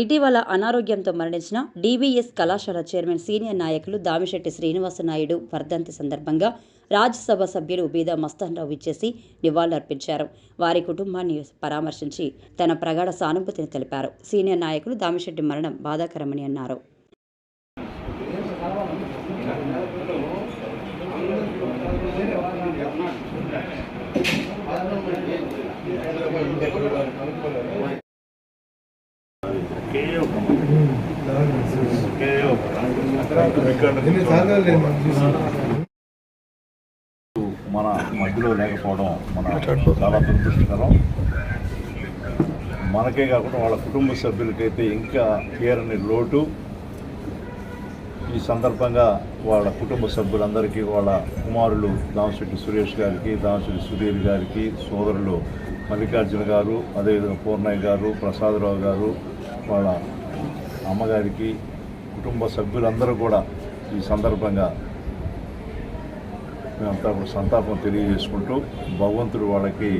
ఇటీవల అనారోగ్యంతో మరణించిన డీబీఎస్ కళాశాల చైర్మన్ సీనియర్ నాయకులు దామిశెట్టి శ్రీనివాసనాయుడు వర్ధంతి సందర్భంగా రాజ్యసభ సభ్యులు బీదా మస్తాన్రావు ఇచ్చేసి నివాళులర్పించారు. వారి కుటుంబాన్ని పరామర్శించి తన ప్రగాఢ సానుభూతిని తెలిపారు. సీనియర్ నాయకులు దామిశెట్టి మరణం బాధాకరమని అన్నారు. మన మధ్యలో లేకపోవడం మన చాలా దురదృష్టకరం. మనకే కాకుండా వాళ్ళ కుటుంబ సభ్యులకైతే ఇంకా తీరని లోటు. ఈ సందర్భంగా వాళ్ళ కుటుంబ సభ్యులందరికీ వాళ్ళ కుమారులు దామశెట్టి సురేష్ గారికి దామశెట్టి సుధీర్ గారికి సోదరులు మల్లికార్జున గారు అదేవిధంగా పూర్ణయ్య గారు ప్రసాదరావు గారు వాళ్ళ అమ్మగారికి కుటుంబ సభ్యులందరూ కూడా ఈ సందర్భంగా మేమంతా కూడా సంతాపం తెలియజేసుకుంటూ భగవంతుడు వాళ్ళకి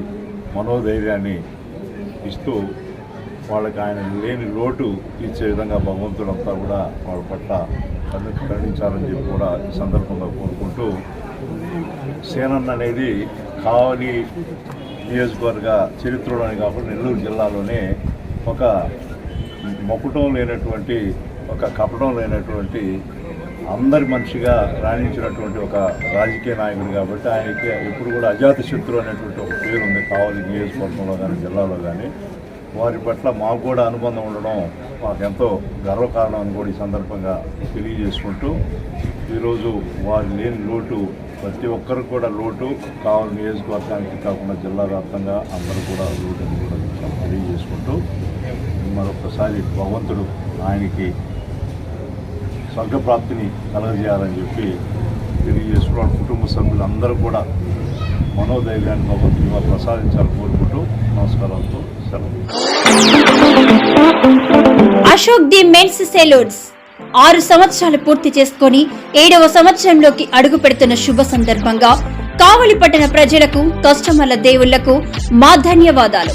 మనోధైర్యాన్ని ఇస్తూ వాళ్ళకి ఆయన లేని లోటు తీర్చే విధంగా భగవంతుడు అంతా కూడా వాళ్ళ పట్ల కరుణించాలని చెప్పి కూడా ఈ సందర్భంగా కోరుకుంటూ సేనన్న అనేది కావలి నియోజకవర్గ చరిత్రలోనే కాకుండా నెల్లూరు జిల్లాలోనే ఒక మొక్కటం లేనటువంటి ఒక కపటం లేనటువంటి అందరి మనిషిగా రాణించినటువంటి ఒక రాజకీయ నాయకుడు కాబట్టి ఆయనకి ఎప్పుడు కూడా అజాత శత్రు అనేటువంటి ఒక పేరు ఉంది. కావాలి నియోజకవర్గంలో కానీ జిల్లాలో కానీ వారి పట్ల మాకు కూడా అనుబంధం ఉండడం మాకెంతో గర్వకారణం అని కూడా ఈ సందర్భంగా తెలియజేసుకుంటూ ఈరోజు వారు లేని లోటు ప్రతి ఒక్కరికి కూడా లోటు కావలి నియోజకవర్గానికి కాకుండా జిల్లా వ్యాప్తంగా అందరూ కూడా లోటు అని కూడా తెలియజేసుకుంటూ మరోసారి భగవంతుడు ఆయనకి స్వర్గప్రాప్తిని కలగజేయాలని చెప్పి తెలియజేసుకున్న కుటుంబ సభ్యులందరూ కూడా మనోధైర్యాన్ని భగవంతుని వారు ప్రసాదించాలని కోరుకుంటూ నమస్కారాలతో సెలవు. అశోక్ ది మెన్స్ సెలూన్స్ ఆరు సంవత్సరాలు పూర్తి చేసుకుని ఏడవ సంవత్సరంలోకి అడుగు పెడుతున్న శుభ సందర్భంగా కావలి పట్టణ ప్రజలకు కస్టమర్ల దేవుళ్ళకు మా ధన్యవాదాలు.